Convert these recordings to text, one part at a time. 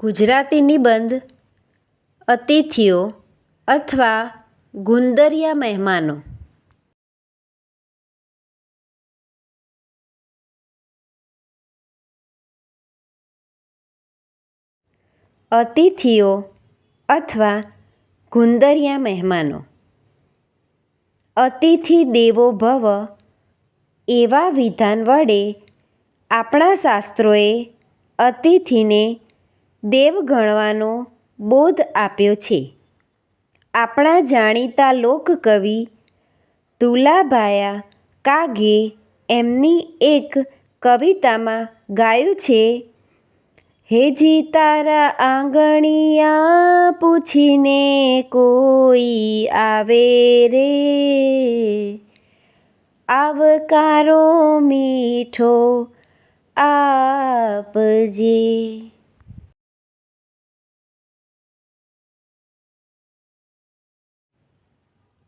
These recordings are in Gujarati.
ગુજરાતી નિબંધ, અતિથિઓ અથવા ગુંદરિયા મહેમાનો. અતિથિઓ અથવા ગુંદરિયા મહેમાનો. અતિથિ દેવો ભવ એવા વિધાન વડે આપણા શાસ્ત્રોએ અતિથિને દેવ ગણવાનો બોધ આપ્યો છે. આપણા જાણીતા લોકકવિ દુલાભાયા કાગે એમની એક કવિતામાં ગાયું છે હેજી તારા આંગણિયા પૂછીને કોઈ આવે રે? આવકારો મીઠો આપજે.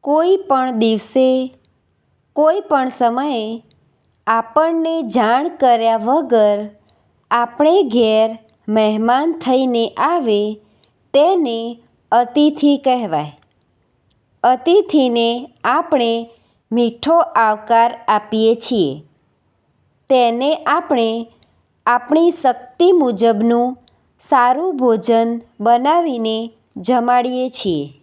કોઈ પણ દિવસે, કોઈ પણ સમયે આપણને જાણ કર્યા વગર આપણે ઘેર મહેમાન થઈને આવે તેને અતિથિ કહેવાય. અતિથિને આપણે મીઠો આવકાર આપીએ છીએ. તેને આપણે આપણી શક્તિ મુજબનું સારું ભોજન બનાવીને જમાડીએ છીએ.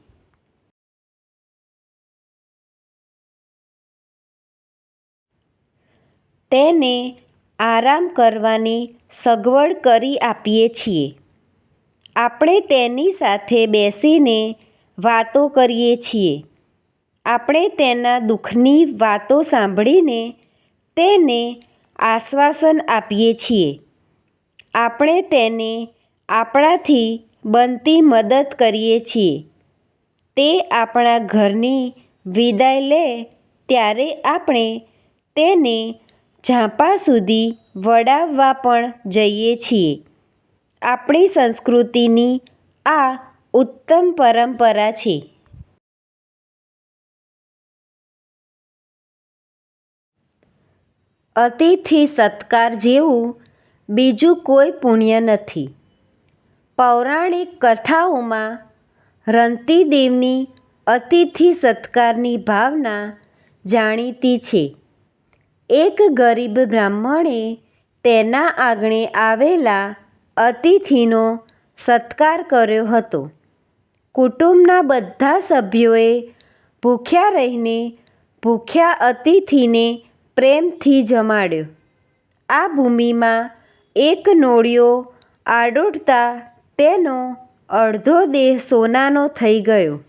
તેને આરામ કરવાની સગવડ કરી આપીએ છીએ. આપણે તેની સાથે બેસીને વાતો કરીએ છીએ. આપણે તેના દુઃખની વાતો સાંભળીને તેને આશ્વાસન આપીએ છીએ. આપણે તેને આપણાથી બનતી મદદ કરીએ છીએ. તે આપણા ઘરની વિદાય લે ત્યારે આપણે તેને ઝાંપા સુધી વડાવવા પણ જઈએ છીએ. આપણી સંસ્કૃતિની આ ઉત્તમ પરંપરા છે. અતિથિ સત્કાર જેવું બીજું કોઈ પુણ્ય નથી. પૌરાણિક કથાઓમાં રંતીદેવની અતિથિ સત્કારની ભાવના જાણીતી છે. એક ગરીબ બ્રાહ્મણે તેના આંગણે આવેલા અતિથિનો સત્કાર કર્યો હતો. કુટુંબના બધા સભ્યોએ ભૂખ્યા રહીને ભૂખ્યા અતિથિને પ્રેમથી જમાડ્યો. આ ભૂમિમાં એક નોળિયો આડોડતા તેનો અડધો દેહ સોનાનો થઈ ગયો.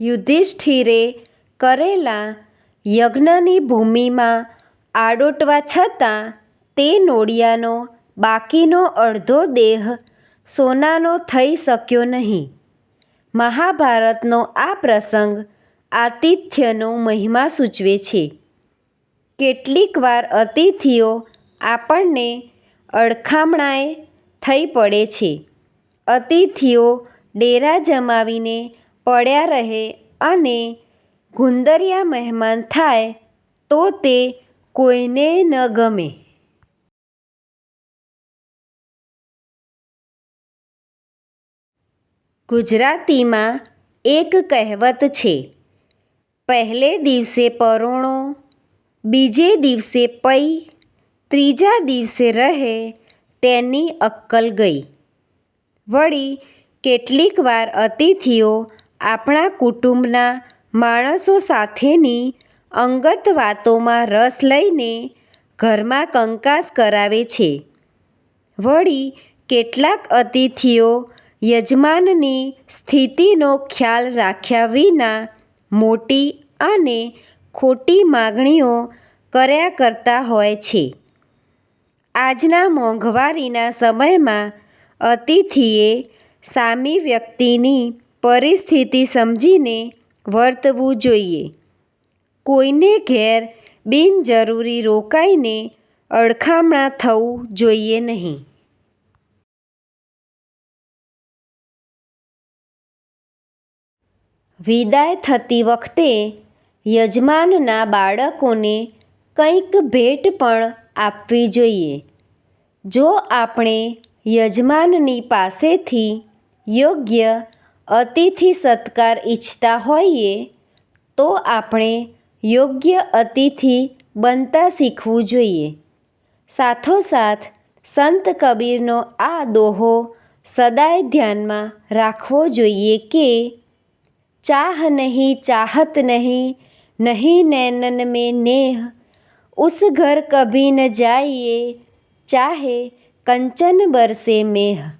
યુધિષ્ઠિરે કરેલા યજ્ઞની ભૂમિમાં આડોટવા છતાં તે નોળિયાનો બાકીનો અડધો દેહ સોનાનો થઈ શક્યો નહીં. મહાભારતનો આ પ્રસંગ આતિથ્યનો મહિમા સૂચવે છે. કેટલીકવાર અતિથિઓ આપણને અડખામણાએ થઈ પડે છે. અતિથિઓ ડેરા જમાવીને પડ્યા રહે અને ગુંદરિયા મહેમાન થાય, તો તે કોઈને ન ગમે. ગુજરાતીમાં એક કહેવત છે, પહેલે દિવસે પરોણો, બીજે દિવસે પૈ ત્રીજા દિવસે રહે, તેની અક્કલ ગઈ. વળી કેટલીક વાર અતિથિઓ આપણા કુટુંબના માણસો સાથેની અંગત વાતોમાં રસ લઈને ઘરમાં કંકાસ કરાવે છે. વળી કેટલાક અતિથિઓ યજમાનની સ્થિતિનો ખ્યાલ રાખ્યા વિના મોટી અને ખોટી માગણીઓ કર્યા કરતા હોય છે. આજના મોંઘવારીના સમયમાં અતિથિએ સામી વ્યક્તિની પરિસ્થિતિ સમજીને વર્તવું જોઈએ. કોઈને ઘેર બિનજરૂરી રોકાઈને અડખામણા થવું જોઈએ નહીં. વિદાય થતી વખતે યજમાનના બાળકોને કંઈક ભેટ પણ આપવી જોઈએ. જો આપણે યજમાનની પાસેથી યોગ્ય અતિથિ સત્કાર ઈચ્છતા હોઈએ તો આપણે યોગ્ય અતિથિ બનતા શીખવું જોઈએ. સાથોસાથ, સંત કબીરનો આ દોહો સદાય ધ્યાનમાં રાખવો જોઈએ કે ચાહ નહીં, ચાહત નહીં નહીં નૈનન મેં નેહ, ઉસ ઘર કભી ન જાઈએ, ચાહે કંચન બરસે મેહ.